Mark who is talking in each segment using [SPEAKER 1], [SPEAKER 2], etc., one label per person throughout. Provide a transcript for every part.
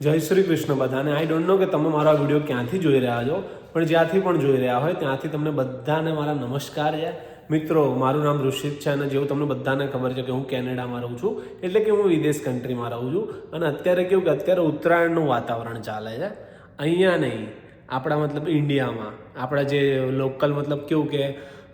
[SPEAKER 1] જય શ્રી કૃષ્ણ બધાને. I don't know કે તમે મારા વીડિયો ક્યાંથી જોઈ રહ્યા છો, પણ જ્યાંથી પણ જોઈ રહ્યા હોય ત્યાંથી તમને બધાને મારા નમસ્કાર છે. મિત્રો, મારું નામ ઋષિત છે અને જેવું તમને બધાને ખબર છે કે હું કેનેડામાં રહું છું, એટલે કે હું વિદેશ કન્ટ્રીમાં રહું છું. અને અત્યારે કેવું કે અત્યારે ઉત્તરાયણનું વાતાવરણ ચાલે છે. અહીંયા નહીં, આપણા મતલબ ઇન્ડિયામાં. આપણા જે લોકલ મતલબ કેવું કે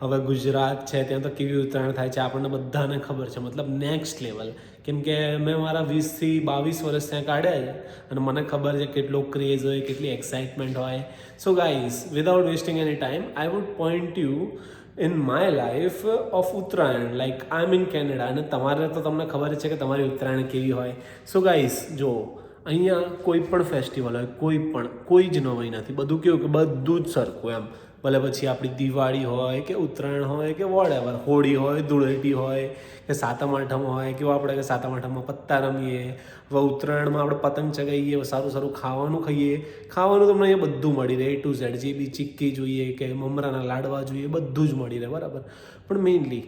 [SPEAKER 1] હવે ગુજરાત છે, ત્યાં તો કેવી ઉત્તરાયણ થાય છે આપણને બધાને ખબર છે. મતલબ નેક્સ્ટ લેવલ કેમ કે મેં મારા વીસથી બાવીસ વર્ષ ત્યાં કાઢ્યા છે અને મને ખબર છે કેટલો ક્રેઝ હોય, કેટલી એક્સાઇટમેન્ટ હોય. So guys without wasting any time I would point you in my life of Uttarayan like I am in Canada અને તમારે તો તમને ખબર છે કે તમારી ઉત્તરાયણ કેવી હોય. સો ગાઈઝ જો, અહીંયા કોઈ પણ ફેસ્ટિવલ હોય, કોઈ પણ, કોઈ જ નવાઈ નથી. બધું કેવું કે બધું જ સરખું એમ. ભલે પછી આપણી દિવાળી હોય કે ઉત્તરાયણ હોય કે વોટ હોળી હોય, ધૂળેટી હોય કે સાતમ આઠમ હોય કે આપણે કે સાતમ આઠમમાં પત્તા રમીએ હવે ઉત્તરાયણમાં આપણે પતંગ ચગાવીએ સારું સારું ખાવાનું ખાઈએ. ખાવાનું તમને અહીંયા બધું મળી રહે એ ટુ ઝેડ જે બી ચીક્કી જોઈએ કે મમરાના લાડવા જોઈએ, બધું જ મળી રહે, બરાબર. પણ મેઇનલી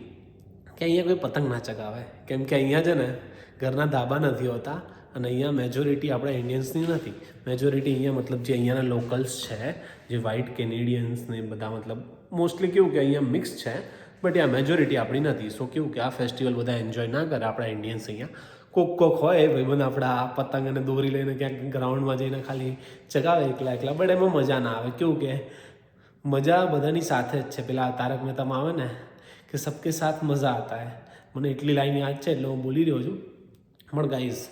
[SPEAKER 1] કે અહીંયા કોઈ પતંગ ના ચગાવે. કેમ કે અહીંયા છે ને, ઘરના ધાબા નથી હોતા. અને અહીંયા મેજોરિટી આપણા ઇન્ડિયન્સની નથી. મેજોરિટી અહીંયા મતલબ જે અહીંયાના લોકલ્સ છે, જે વ્હાઇટ કેનેડિયન્સ ને બધા મતલબ મોસ્ટલી કેવું કે અહીંયા મિક્સ છે બટ આ મેજોરિટી આપણી નથી. સો કેવું કે આ ફેસ્ટિવલ બધા એન્જોય ના કરે આપણા ઇન્ડિયન્સ અહીંયા. કોક કોક હોય ભાઈબંધ આપણા પતંગ અને દોરી લઈને ક્યાંક ગ્રાઉન્ડમાં જઈને ખાલી ચગાવે એકલા એકલા બટ એમાં મજા ના આવે. કેવું કે મજા બધાની સાથે જ છે. પેલા તારક મહેતામાં આવે ને કે સબકે સાથ મજા આતા હે. મને એટલી લાઈન યાદ છે, એટલે હું બોલી રહ્યો છું. પણ ગાઈઝ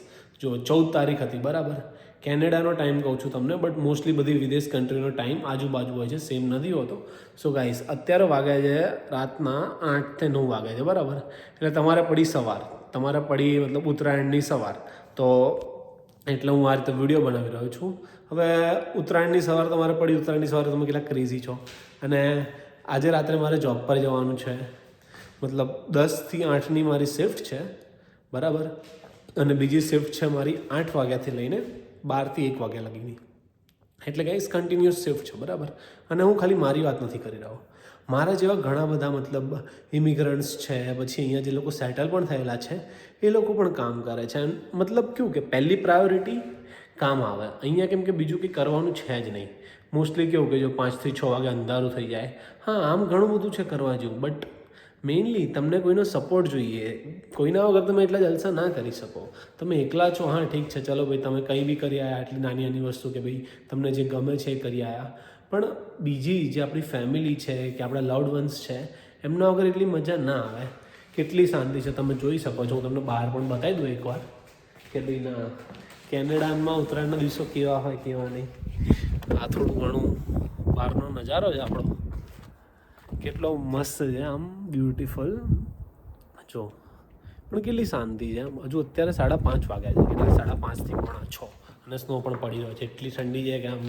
[SPEAKER 1] જો ચૌદ તારીખ હતી, બરાબર? કેનેડાનો ટાઈમ કહું છું તમને બટ મોસ્ટલી બધી વિદેશ કન્ટ્રીનો ટાઈમ આજુબાજુ હોય છે સેમ નથી હોતો. સો ગાઈસ અત્યારે વાગે છે રાતના આઠથી નવ વાગે છે, બરાબર? એટલે તમારે પડી સવાર. તમારે પડી મતલબ ઉત્તરાયણની સવાર. તો એટલે હું આ રીતે વીડિયો બનાવી રહ્યો છું. હવે ઉત્તરાયણની સવાર તમારે પડી, ઉત્તરાયણની સવારે તમે કેટલા ક્રેઝી છો? અને આજે રાત્રે મારે જોબ પર જવાનું છે. મતલબ દસથી આઠની મારી શિફ્ટ છે, બરાબર? અને બીજી શિફ્ટ છે મારી આઠ વાગ્યાથી લઈને બારથી એક વાગ્યા લગીની. એટલે ગાઈસ કન્ટિન્યુઅસ શિફ્ટ છે, બરાબર? અને હું ખાલી મારી વાત નથી કરી રહ્યો. મારા જેવા ઘણા બધા મતલબ ઇમિગ્રન્ટ્સ છે, પછી અહીંયા જે લોકો સેટલ પણ થયેલા છે, એ લોકો પણ કામ કરે છે. મતલબ કેવું કે પહેલી પ્રાયોરિટી કામ આવે. અહીંયા કેમ કે બીજું કંઈ કરવાનું છે જ નહીં. મોસ્ટલી કેવું કે જો પાંચથી છ વાગે અંધારું થઈ જાય. હા, આમ ઘણું બધું છે કરવા જેવું બટ મેઇનલી તમને કોઈનો સપોર્ટ જોઈએ. કોઈના વગર તમે એટલા જલસા ના કરી શકો. તમે એકલા છો, હા, ઠીક છે, ચલો ભાઈ, તમે કંઈ બી કરી આવ્યા આટલી નાની નાની વસ્તુ કે ભાઈ, તમને જે ગમે છે એ કરી આવ્યા પણ બીજી જે આપણી ફેમિલી છે કે આપણા લવડ વન્સ છે, એમના વગર એટલી મજા ના આવે. કેટલી શાંતિ છે. તમે જોઈ શકો છો, હું તમને બહાર પણ બતાવી દઉં એકવાર કે ભાઈ, ના, કેનેડામાં ઉત્તરાયણના દિવસો કેવા હોય, કેવા નહીં. આ થોડું ઘણું બહારનો નજારો છે આપણો. કેટલો મસ્ત છે, આમ બ્યુટિફુલ જો, પણ કેટલી શાંતિ છે, આમ. હજુ અત્યારે સાડા પાંચ વાગ્યા છે, એટલે સાડા પાંચથી પોણા છ. અને સ્નો પણ પડી રહ્યો છે. એટલી ઠંડી છે કે આમ,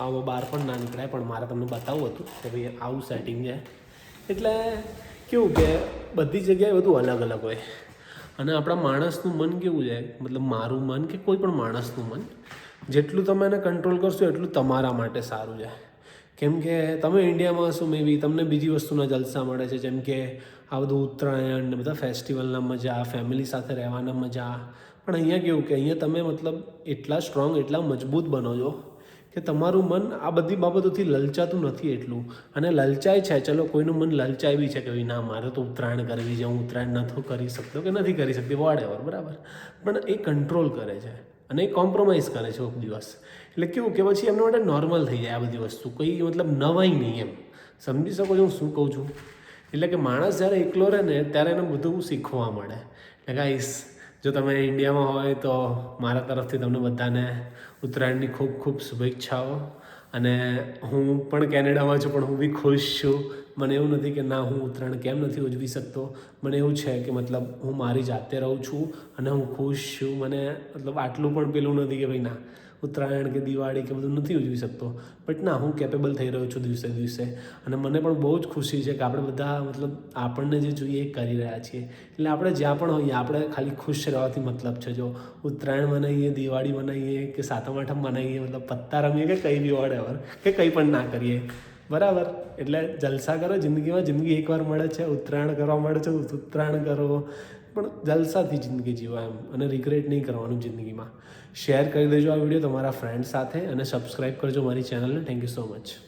[SPEAKER 1] આમાં બહાર પણ ના નીકળાય, પણ મારે તમને બતાવવું હતું કે ભાઈ આવું સેટિંગ છે. એટલે કેવું કે બધી જગ્યાએ બધું અલગ અલગ હોય. અને આપણા માણસનું મન કેવું છે? મતલબ મારું મન કે કોઈ પણ માણસનું મન, જેટલું તમે એને કંટ્રોલ કરશો એટલું તમારા માટે સારું છે. કેમ કે તમે ઇન્ડિયામાં હશો મે બી તમને બીજી વસ્તુના જલસા મળે છે, જેમ કે આ બધું ઉત્તરાયણ ને બધા ફેસ્ટિવલના મજા ફેમિલી સાથે રહેવાના મજા. પણ અહીંયા કેવું કે અહીંયા તમે મતલબ એટલા સ્ટ્રોંગ એટલા મજબૂત બનો છો કે તમારું મન આ બધી બાબતોથી લલચાતું નથી એટલું. અને લલચાય છે, ચલો કોઈનું મન લલચાય બી છે કે ના, મારે તો ઉત્તરાયણ કરવી છે, હું ઉત્તરાયણ નથી કરી શકતો કે નથી કરી શકતી વોટ એવર બરાબર. પણ એ કંટ્રોલ કરે છે. અને એ કોમ્પ્રોમાઇઝ કરે છે કોઈક દિવસ. એટલે કેવું કે પછી એમના માટે નોર્મલ થઈ જાય આ બધી વસ્તુ. કોઈ મતલબ નવાઈ નહીં એમ. સમજી શકો છો હું શું કહું છું? એટલે કે માણસ જ્યારે એકલો રહે ને ત્યારે એને બધું શીખવા મળે. એટલે ગાઈસ જો તમે ઇન્ડિયામાં હોય તો મારા તરફથી તમને બધાને ઉત્તરાયણની ખૂબ ખૂબ શુભેચ્છાઓ. અને હું પણ કેનેડામાં છું, પણ હું બી ખુશ છું. મને એવું નથી કે ના, હું ઉત્તરાયણ કેમ નથી ઉજવી શકતો? મને એવું છે કે મતલબ હું મારી જાતે રહું છું અને હું ખુશ છું. મને મતલબ આટલું પણ પેલું નથી કે ભાઈ ના. ઉત્તરાયણ કે દિવાળી કે બધું નથી ઉજવી શકતો. બટ ના, હું કેપેબલ થઈ રહ્યો છું દિવસે દિવસે. અને મને પણ બહુ જ ખુશી છે કે આપણે બધા મતલબ આપણને જે જોઈએ એ કરી રહ્યા છીએ. એટલે આપણે જ્યાં પણ હોઈએ, આપણે ખાલી ખુશ રહેવાથી મતલબ છે. જો ઉત્તરાયણ મનાવીએ દિવાળી મનાવીએ કે સાતમ આઠમ મનાવીએ મતલબ પત્તા રમીએ કે કંઈ બી વોટ કે કંઈ પણ ના કરીએ. બરાબર? એટલે જલસા કરો, જિંદગીમાં જિંદગી એકવાર મળે છે, ઉત્તરાયણ કરવા મળે છે, ઉત્તરાયણ કરો. પણ જલસાથી જિંદગી જીવો એમ અને રિગ્રેટ નહીં કરવાનું જિંદગીમાં. શેર કરી દેજો આ વીડિયો તમારા ફ્રેન્ડ સાથે અને સબસ્ક્રાઈબ કરજો મારી ચેનલને થેન્ક યુ સો મચ